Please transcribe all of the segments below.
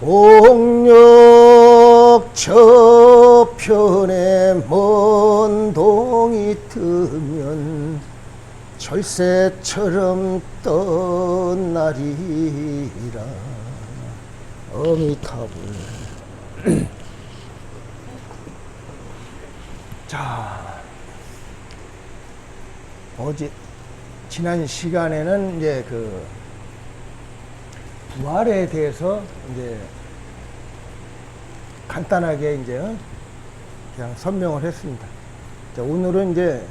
동력 저편에 먼 동이 트면 절새처럼 떠나리라. 어미타불 자 어제 지난 시간에는 이제 그 부활에 대해서 이제 간단하게 이제 어? 그냥 설명을 했습니다. 자, 오늘은 이제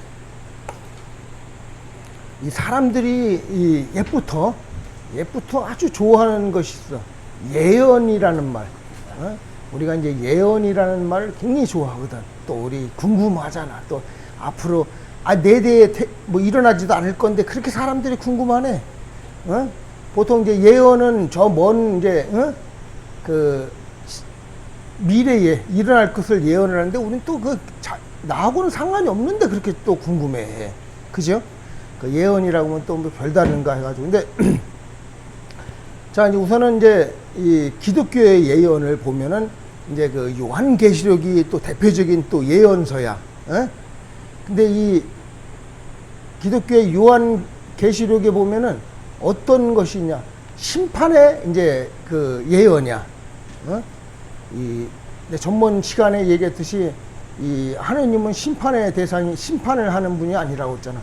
이 사람들이 이 옛부터 옛부터 아주 좋아하는 것이 있어. 예언이라는 말. 어? 우리가 이제 예언이라는 말을 굉장히 좋아하거든. 또 우리 궁금하잖아. 또 앞으로 아 내 대에 태- 뭐 일어나지도 않을 건데 그렇게 사람들이 궁금하네. 어? 보통 이제 예언은 저 먼 이제 어? 그 시- 미래에 일어날 것을 예언을 하는데 우리는 또그 나하고는 상관이 없는데 그렇게 또 궁금해해. 그죠? 그 예언이라고 하면 또 뭐 별다른가 해가지고 근데 자 이제 우선은 이제 이 기독교의 예언을 보면은 이제 그 요한계시록이 또 대표적인 또 예언서야. 어? 근데 이 기독교의 요한계시록에 보면은 어떤 것이냐 심판의 이제 그 예언이야. 어? 이내 전번 시간에 얘기했듯이 이 하느님은 심판의 대상이 심판을 하는 분이 아니라고 했잖아.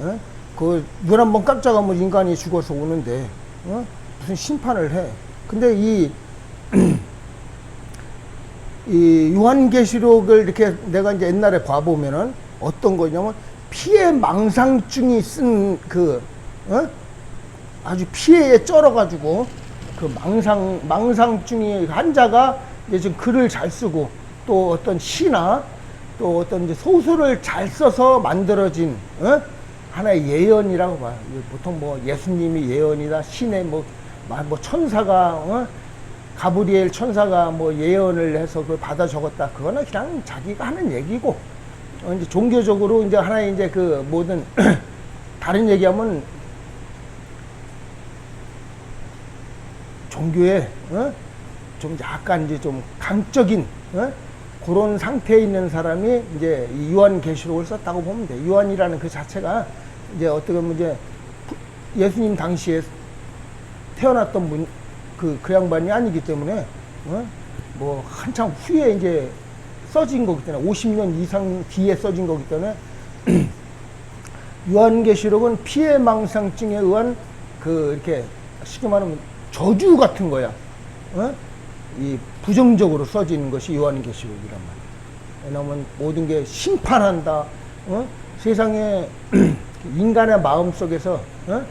어? 그눈 한 번 깜짝하면 인간이 죽어서 오는데 어? 무슨 심판을 해. 근데 이 이 요한계시록을 이렇게 내가 이제 옛날에 봐보면은 어떤 거냐면 피해 망상증이 쓴 그 어? 아주 피해에 쩔어가지고 그 망상 망상증이 환자가 지금 글을 잘 쓰고 또 어떤 시나 또 어떤 소설을 잘 써서 만들어진 어? 하나의 예언이라고 봐요. 보통 뭐 예수님이 예언이다 신의 뭐, 마- 뭐 천사가 어? 가브리엘 천사가 뭐 예언을 해서 그걸 받아 적었다. 그거는 그냥 자기가 하는 얘기고 어, 이제 종교적으로 이제 하나의 이제 그 모든 다른 얘기하면 종교에 어? 좀 약간 이제 좀 강적인 어? 그런 상태에 있는 사람이 이제 이 요한 계시록을 썼다고 보면 돼. 요한이라는 그 자체가 이제 어떻게 보면 이제 예수님 당시에 태어났던 분, 그, 그 양반이 아니기 때문에, 어? 뭐, 한참 후에 이제 써진 거기 때문에, 50년 이상 뒤에 써진 거기 때문에, 요한계시록은 피해망상증에 의한 그, 이렇게, 쉽게 말하면 저주 같은 거야. 어? 이 부정적으로 써지는 것이 요한계시록이란 말이야. 왜냐하면 모든 게 심판한다. 어? 세상에 인간의 마음 속에서 어?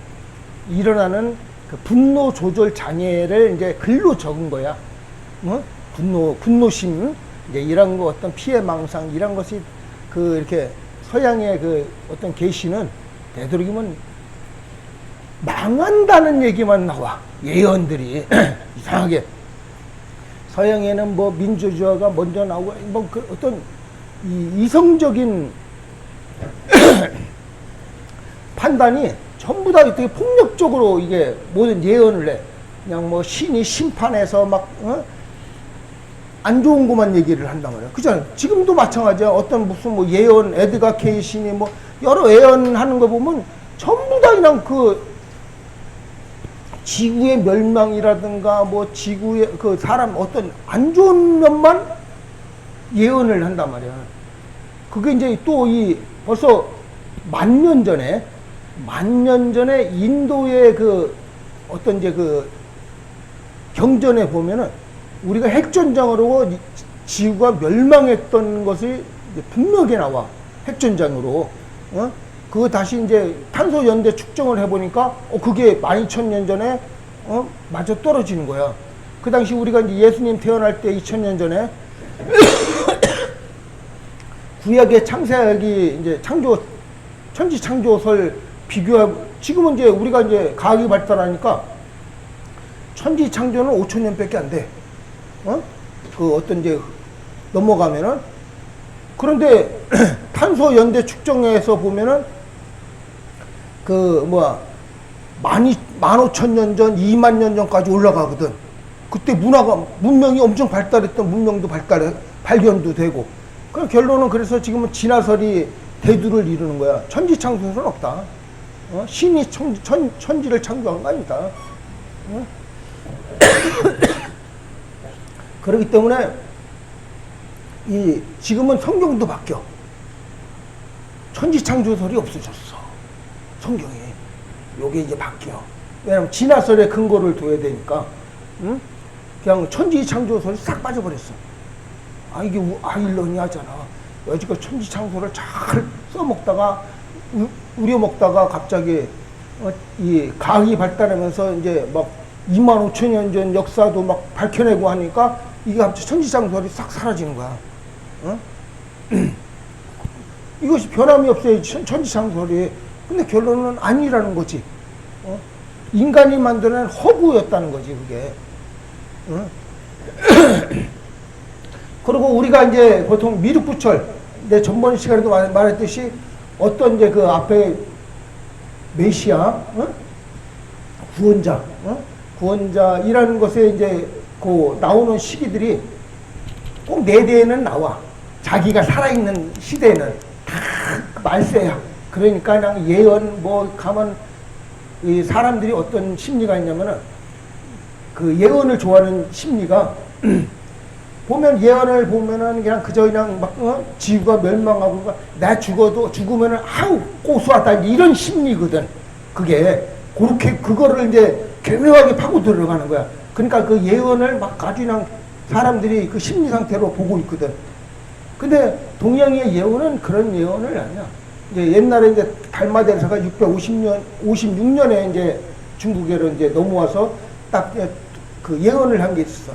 일어나는 그 분노 조절 장애를 이제 글로 적은 거야. 어? 분노, 분노심, 이제 이런 거 어떤 피해 망상, 이런 것이 그 이렇게 서양의 그 어떤 계시는 되도록이면 망한다는 얘기만 나와. 예언들이. 이상하게. 서양에는 뭐 민주주의가 먼저 나오고 뭐 그 어떤 이 이성적인 판단이 전부 다 되게 폭력적으로 이게 모든 예언을 해. 그냥 뭐 신이 심판해서 막, 어? 안 좋은 것만 얘기를 한단 말이야. 그잖아. 지금도 마찬가지야. 어떤 무슨 뭐 예언, 에드가 케이신이 뭐 여러 예언하는 거 보면 전부 다 그냥 그 지구의 멸망이라든가 뭐 지구의 그 사람 어떤 안 좋은 면만 예언을 한단 말이야. 그게 이제 또 이 벌써 만 년 전에 만 년 전에 인도의 그 어떤 이제 그 경전에 보면은 우리가 핵전장으로 이 지구가 멸망했던 것이 분명하게 나와 핵전장으로 어? 그거 다시 이제 탄소 연대 측정을 해보니까 어 그게 12,000년 전에 어 맞아 떨어지는 거야. 그 당시 우리가 이제 예수님 태어날 때 2,000년 전에 구약의 창세기 이제 창조 천지 창조설 비교해 지금은 이제 우리가 이제 과학이 발달하니까 천지 창조는 5천 년밖에 안 돼. 어? 그 어떤 이제 넘어가면은 그런데 탄소 연대 측정에서 보면은 그 뭐야 만, 이, 만 오천 년 전, 이만 년 전까지 올라가거든. 그때 문화가 문명이 엄청 발달했던 문명도 발달 발견도 되고 그 결론은 그래서 지금은 진화설이 대두를 이루는 거야. 천지 창조는 없다. 어? 신이 천, 천, 천지를 창조한 거 아니다. 어? 그렇기 때문에 이 지금은 성경도 바뀌어. 천지 창조설이 없어졌어. 성경이. 요게 이제 바뀌어. 왜냐면 진화설에 근거를 둬야 되니까. 응? 그냥 천지 창조설이 싹 빠져버렸어. 아 이게 우- 아일러니하잖아. 여지껏 천지 창조를 잘 써먹다가 우, 우려먹다가 갑자기 어, 이 과학이 발달하면서 이제 막 2만 5천 년 전 역사도 막 밝혀내고 하니까 이게 갑자기 천지창조설이 싹 사라지는 거야. 어? 이것이 변함이 없어요. 천- 천지창조설이. 근데 결론은 아니라는 거지. 어? 인간이 만들어낸 허구였다는 거지, 그게. 어? 그리고 우리가 이제 보통 미륵부철, 내 전번 시간에도 말- 말했듯이 어떤 이제 그 앞에 메시아, 어? 구원자, 어? 구원자이라는 것에 이제 그 나오는 시기들이 꼭네 대에는 나와. 자기가 살아있는 시대에는 다 말세야. 그러니까 그냥 예언 뭐 가면 이 사람들이 어떤 심리가 있냐면은 그 예언을 좋아하는 심리가 보면 예언을 보면은 그냥 그저 그냥 막 어? 지구가 멸망하고 막 나 죽어도 죽으면은 아우 고소하다 이런 심리거든. 그게 그렇게 그거를 이제 교묘하게 파고 들어가는 거야. 그러니까 그 예언을 막 아주 그냥 사람들이 그 심리 상태로 보고 있거든. 근데 동양의 예언은 그런 예언을 아니야. 이제 옛날에 이제 달마대사가 650년, 56년에 이제 중국에로 이제 넘어와서 딱 그 예언을 한 게 있었어.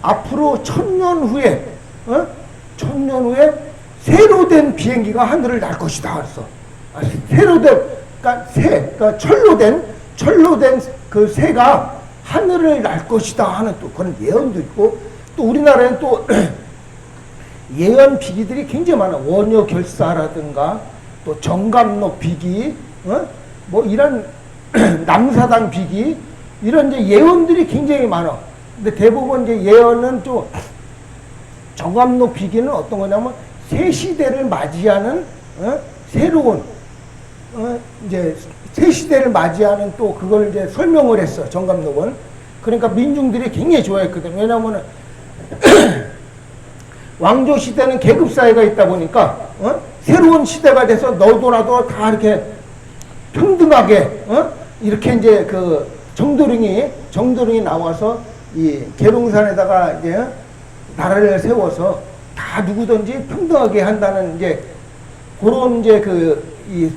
앞으로 천년 후에, 어? 천년 후에 새로 된 비행기가 하늘을 날 것이다. 그랬어. 아, 새로 된, 그러니까 새, 그러니까 철로 된, 철로 된 그 새가 하늘을 날 것이다 하는 또 그런 예언도 있고 또 우리나라엔 또 예언 비기들이 굉장히 많아. 원효 결사라든가 또 정감록 비기, 어? 뭐 이런 남사당 비기 이런 이제 예언들이 굉장히 많아. 근데 대부분 이제 예언은 또 정감록 비기는 어떤 거냐면 새 시대를 맞이하는 어? 새로운 어? 이제 새 시대를 맞이하는 또 그걸 이제 설명을 했어 정감록은. 그러니까 민중들이 굉장히 좋아했거든. 왜냐하면은 왕조 시대는 계급 사회가 있다 보니까 어? 새로운 시대가 돼서 너도나도 다 이렇게 평등하게 어? 이렇게 이제 그 정도령이 정도령이 나와서 이 계룡산에다가 이제 어? 나라를 세워서 다 누구든지 평등하게 한다는 이제 그런 이제 그 이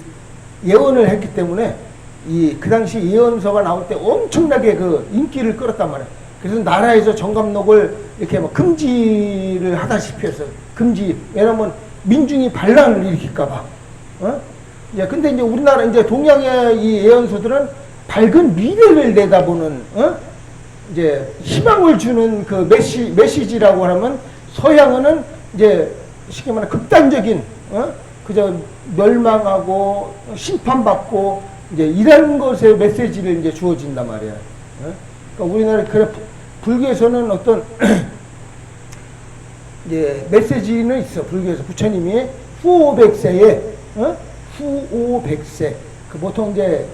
예언을 했기 때문에 이 그 당시 예언서가 나올 때 엄청나게 그 인기를 끌었단 말이에요. 그래서 나라에서 정감록을 이렇게 막 금지를 하다시피 해서 금지 왜냐면 민중이 반란을 일으킬까봐. 어? 이제 근데 이제 우리나라 이제 동양의 이 예언서들은 밝은 미래를 내다보는 어? 이제 희망을 주는 그 메시 메시지라고 하면 서양은 이제 쉽게 말하면 극단적인 어? 그저 멸망하고 심판받고 이제 이런 것의 메시지를 이제 주어진단 말이야. 어? 그러니까 우리나라 그래 부- 불교에서는 어떤 이제 메시지는 있어. 불교에서 부처님이 후오백세에 어? 후오백세 그 보통 이제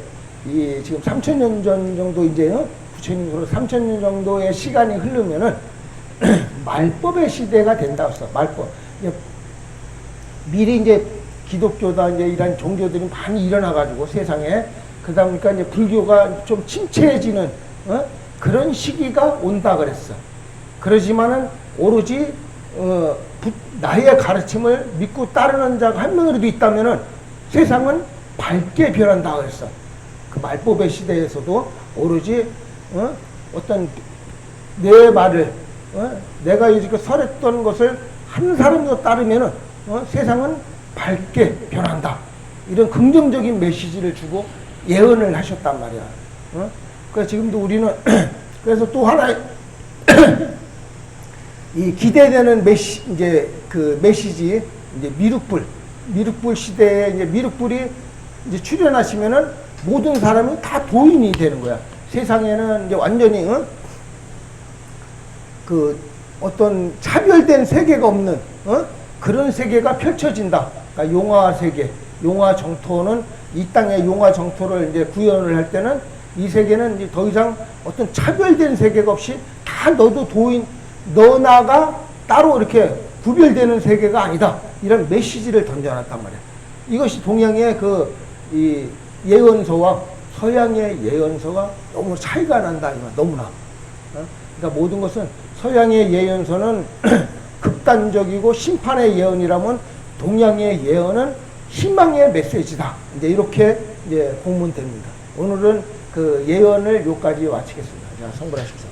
이 지금 3천년 전 정도 이제 어? 부처님으로 3천년 정도의 시간이 흐르면은 말법의 시대가 된다 했어. 말법. 이제 미리 이제 기독교다 이제 이런 종교들이 많이 일어나가지고 세상에 그러다 보니까 이제 불교가 좀 침체해지는 어? 그런 시기가 온다 그랬어. 그러지만은 오로지 어, 부- 나의 가르침을 믿고 따르는 자가 한 명이라도 있다면은 세상은 밝게 변한다 그랬어. 그 말법의 시대에서도 오로지 어? 어떤 내 말을 어? 내가 이렇게 설했던 것을 한 사람도 따르면은 어? 세상은 밝게 변한다. 이런 긍정적인 메시지를 주고 예언을 하셨단 말이야. 어? 그래서 지금도 우리는 그래서 또 하나 이 기대되는 메시 이제 그 메시지 이제 미륵불 미륵불 시대에 이제 미륵불이 이제 출현하시면은 모든 사람이 다 도인이 되는 거야. 세상에는 이제 완전히 어? 그 어떤 차별된 세계가 없는 어? 그런 세계가 펼쳐진다. 그러니까 용화 세계, 용화 정토는 이 땅의 용화 정토를 이제 구현을 할 때는 이 세계는 이제 더 이상 어떤 차별된 세계가 없이 다 너도 도인 너나가 따로 이렇게 구별되는 세계가 아니다. 이런 메시지를 던져놨단 말이야. 이것이 동양의 그이 예언서와 서양의 예언서가 너무 차이가 난다. 너무나. 어? 그러니까 모든 것은 서양의 예언서는 극단적이고 심판의 예언이라면 동양의 예언은 희망의 메시지다. 이제 이렇게 이제 공문됩니다. 오늘은 그 예언을 요까지 마치겠습니다. 자, 성불하십시오.